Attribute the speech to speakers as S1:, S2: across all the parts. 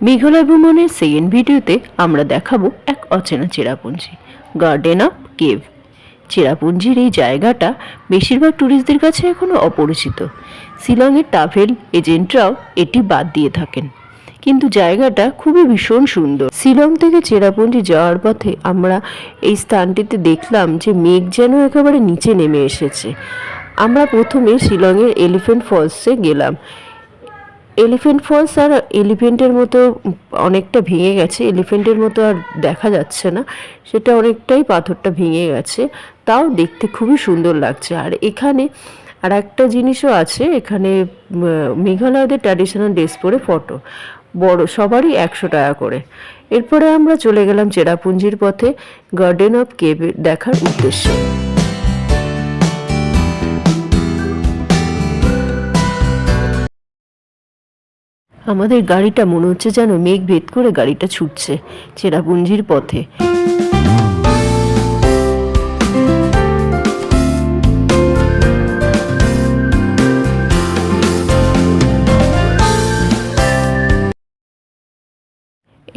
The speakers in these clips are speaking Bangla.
S1: মেঘালয় ভ্রমণের সেকেন্ড ভিডিওতে আমরা দেখাবো এক অচেনা চেরাপুঞ্জি গার্ডেন অফ কেভ চেরাপুঞ্জির এই জায়গাটা বেশিরভাগ ট্যুরিস্টদের কাছে এখনও অপরিচিত। শিলংয়ের ট্রাভেল এজেন্টরাও এটি বাদ দিয়ে থাকেন। কিন্তু জায়গাটা খুবই ভীষণ সুন্দর। শিলং থেকে চেরাপুঞ্জি যাওয়ার পথে আমরা এই স্থানটিতে দেখলাম যে মেঘ যেন একেবারে নিচে নেমে এসেছে। আমরা প্রথমে শিলংয়ের এলিফ্যান্ট ফলসে গেলাম। এলিফ্যান্ট ফলস আর এলিফেন্টের মতো অনেকটা ভেঙে গেছে। এলিফেন্টের মতো আর দেখা যাচ্ছে না। সেটা অনেকটাই পাথরটা ভেঙে গেছে। তাও দেখতে খুবই সুন্দর লাগছে। আর এখানে আর একটা জিনিসও আছে। এখানে মেঘালয়দের ট্র্যাডিশনাল ড্রেস পরে ফটো বড়, সবারই একশো টাকা করে। এরপরে আমরা চলে গেলাম চেরাপুঞ্জির পথে গার্ডেন অফ কেভ দেখার উদ্দেশ্যে। আমাদের গাড়িটা মনে হচ্ছে যেন মেঘ ভেদ করে গাড়িটা ছুটছে, চেরাপুঞ্জির পথে।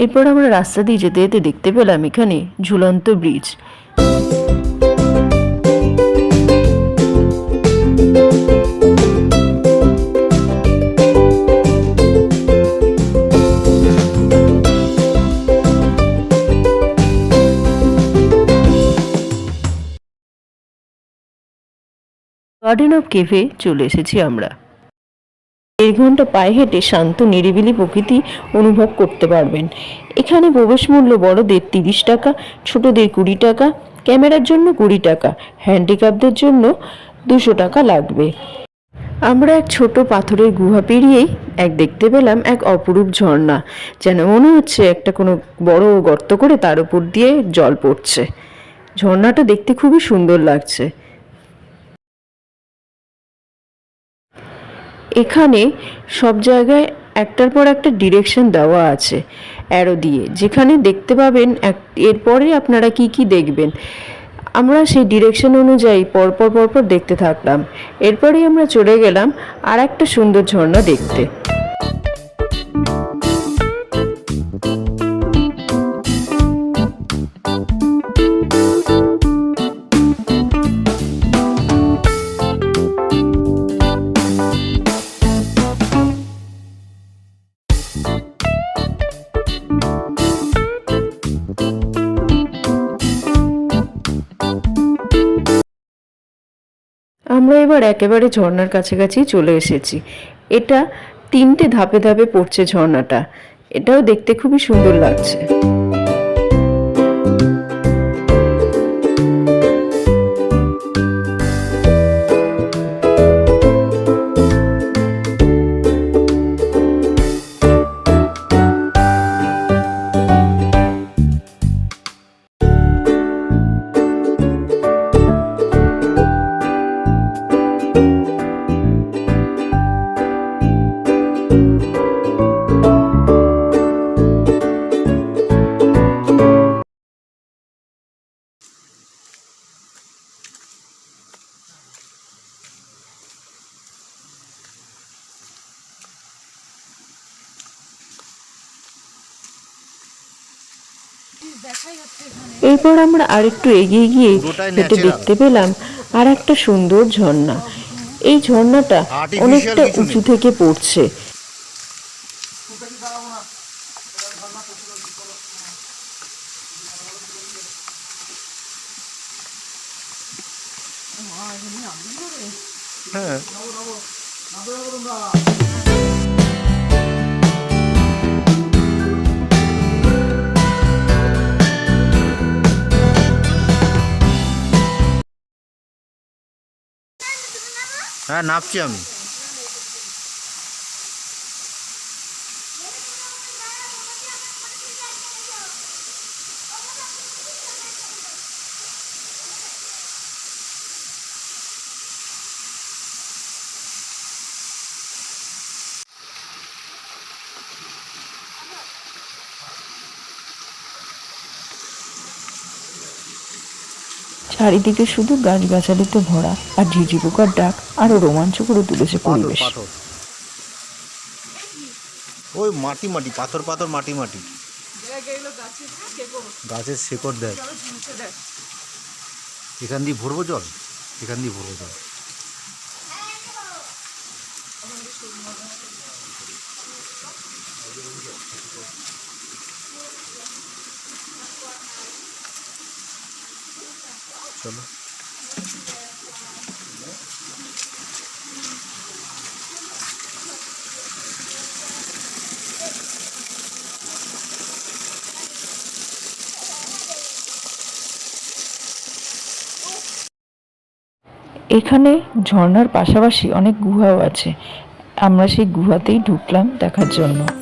S1: এরপর আমরা রাস্তা দিয়ে যেতে যেতে দেখতে পেলাম এখানে ঝুলন্ত ব্রিজ। গার্ডেন অফ কেভে চলে এসেছি আমরা। দেড় ঘণ্টা পায়ে হেঁটে শান্ত, নিরিবিলি প্রকৃতি অনুভব করতে পারবেন। এখানে প্রবেশ মূল্য বড়দের তিরিশ টাকা, ছোটদের কুড়ি টাকা, ক্যামেরার জন্য কুড়ি টাকা, হ্যান্ডিক্যাপদের জন্য দুশো টাকা লাগবে। আমরা এক ছোট পাথরের গুহা পেরিয়েই এক দেখতে পেলাম এক অপরূপ ঝর্ণা, যেন মনে হচ্ছে একটা কোনো বড় গর্ত করে তার উপর দিয়ে জল পড়ছে। ঝর্ণাটা দেখতে খুবই সুন্দর লাগছে। এখানে সব জায়গায় একটার পর একটা ডিরেকশন দেওয়া আছে অ্যারো দিয়ে। যেখানে দেখতে পাবেন এক, এরপরে আপনারা কি কি দেখবেন? আমরা সেই ডিরেকশন অনুযায়ী পরপর পরপর দেখতে থাকলাম। এরপরেই আমরা চলে গেলাম আর একটা সুন্দর ঝর্ণা দেখতে। আমরা এবার একেবারে ঝর্নার কাছাকাছি চলে এসেছি। এটা তিনটে ধাপে ধাপে পড়ছে ঝর্ণাটা। এটাও দেখতে খুবই সুন্দর লাগছে। এরপর আমরা আরেকটু এগিয়ে গিয়ে হেঁটে দেখতে পেলাম আর একটা সুন্দর ঝর্ণা। এই ঝর্ণাটা অনেকটা উঁচু থেকে পড়ছে।
S2: হ্যাঁ নাপছি আমি
S1: চারিদিকে শুধু গাছগাছালিতে ভরা আর ঝিঝি পোকার ডাক আরও রোমাঞ্চ করে তুলেছে পরিবেশ।
S2: ওই মাটি মাটি পাথর পাথর মাটি মাটি।
S1: গাছের শেকড় দেখ
S2: এখান দিয়ে ভরবো জল? এখান দিয়ে ভরবো জল। চলো।
S3: এখানে ঝর্ণার পাশাপাশি অনেক গুহাও আছে। আমরা সেই গুহাতেই ঢুকলাম দেখার জন্য।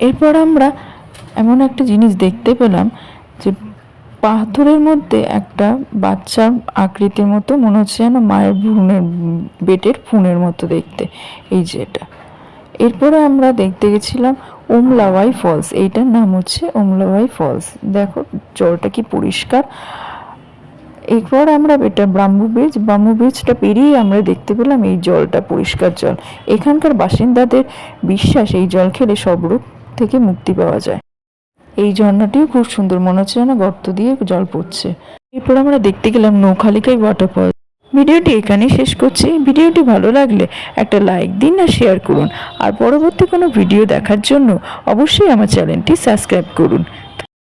S3: এরপর আমরা এমন একটা জিনিস দেখতে পেলাম যে পাথরের মধ্যে একটা বাচ্চার আকৃতির মতো মনে হচ্ছে যেন মায়ের ভ্রূণের, বেটের ফুনের মতো দেখতে। এই যে এটা। এরপরে আমরা দেখতে গেছিলাম ওমলাওয়াই ফলস। এইটার নাম হচ্ছে ওমলাওয়াই ফলস। দেখো, জলটা কি পরিষ্কার। এরপর আমরা এটা ব্রাহ্মু ব্রিজ ব্রাহ্মু ব্রিজটা পেরিয়ে আমরা দেখতে পেলাম এই জলটা পরিষ্কার জল। এখানকার বাসিন্দাদের বিশ্বাস, এই জল খেলে সব রোগ থেকে মুক্তি পাওয়া যায়। এই ঝর্ণাটিও খুব সুন্দর, মনে হচ্ছে যেন গর্ত দিয়ে জল পড়ছে। এরপর আমরা দেখতে গেলাম নৌখালিকাই ওয়াটারফল ভিডিওটি এখানেই শেষ করছি। ভিডিওটি ভালো লাগলে একটা লাইক দিন আর শেয়ার করুন। আর পরবর্তী কোনো ভিডিও দেখার জন্য অবশ্যই আমার চ্যানেলটি সাবস্ক্রাইব করুন।